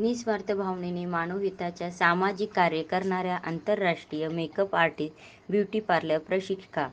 निस्वार्थ भावनेने मानवहिताच्या सामाजिक कार्य करणाऱ्या आंतरराष्ट्रीय मेकअप आर्टिस्ट, ब्युटी पार्लर प्रशिक्षिका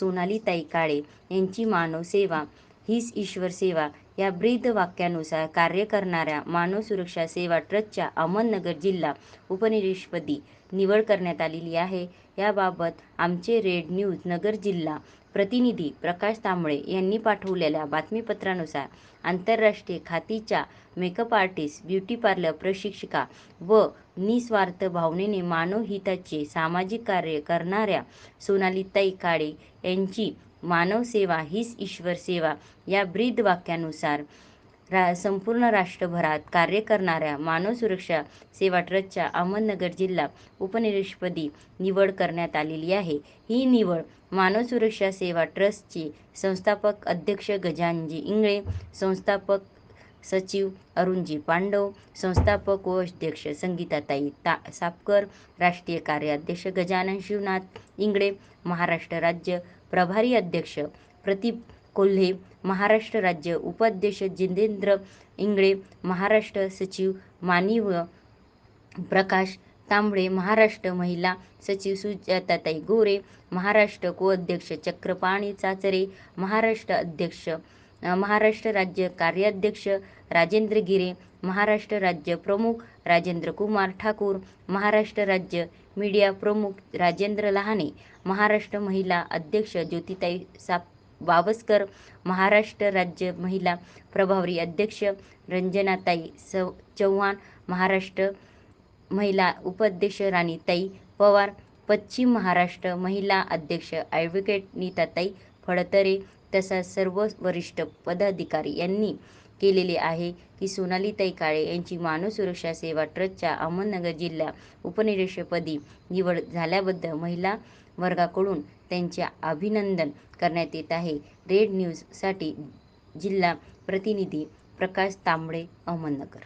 सोनालीताई काळे यांची मानव सेवा हीच ईश्वर सेवा या ब्रीदवाक्यानुसार कार्य करणाऱ्या मानव सुरक्षा सेवा ट्रस्टच्या अहमदनगर जिल्हा उपनिरीक्षपदी निवड करण्यात आलेली आहे. याबाबत आमचे रेड न्यूज नगर जिल्हा प्रतिनिधी प्रकाश तांबळे यांनी पाठवलेल्या बातमीपत्रानुसार आंतरराष्ट्रीय खातीच्या मेकअप आर्टिस्ट, ब्युटी पार्लर प्रशिक्षिका व निस्वार्थ भावनेने मानव हिताचे सामाजिक कार्य करणाऱ्या सोनालीताई काळे यांची मानव सेवा हीच ईश्वर सेवा या ब्रिद वाक्यानुसार रा संपूर्ण राष्ट्रभरात कार्य करणाऱ्या मानव सुरक्षा सेवा ट्रस्टच्या अहमदनगर जिल्हा उपनिरीक्षपदी निवड करण्यात आलेली आहे. ही निवड मानव सुरक्षा सेवा ट्रस्टचे संस्थापक अध्यक्ष गजानजी इंगळे, संस्थापक सचिव अरुणजी पांडव, संस्थापक व अध्यक्ष संगीताताई ता सापकर, राष्ट्रीय कार्याध्यक्ष गजानन शिवनाथ इंगळे, महाराष्ट्र राज्य प्रभारी अध्यक्ष प्रदीप कोल्हे, महाराष्ट्र राज्य उपाध्यक्ष जितेंद्र इंगळे, महाराष्ट्र सचिव मानिव प्रकाश तांबडे महाराष्ट्र महिला सचिव सुजाताताई गोरे, महाराष्ट्र कोषाध्यक्ष चक्रपाणी चाचरे, महाराष्ट्र अध्यक्ष महाराष्ट्र राज्य कार्याध्यक्ष राजेंद्र गिरे, महाराष्ट्र राज्य प्रमुख राजेंद्र कुमार ठाकूर, महाराष्ट्र राज्य मीडिया प्रमुख राजेंद्र लहाने, महाराष्ट्र महिला अध्यक्ष ज्योतिताई साप बावस्कर महाराष्ट्र राज्य महिला प्रभारी अध्यक्ष रंजनाताई चव्हाण, महाराष्ट्र महिला उपाध्यक्ष राणीताई पवार, पश्चिम महाराष्ट्र महिला अध्यक्ष ॲडव्होकेट नीताताई फडतरे तसा सर्व वरिष्ठ पदाधिकारी यांनी केलेले आहे की सोनालीताई काळे यांची मानव सुरक्षा सेवा ट्रस्टच्या अहमदनगर जिल्हा उपनिरीक्षकपदी निवड झाल्याबद्दल महिला वर्गाकडून त्यांचे अभिनंदन करण्यात येत आहे. रेड न्यूजसाठी जिल्हा प्रतिनिधी प्रकाश तांबडे अहमदनगर.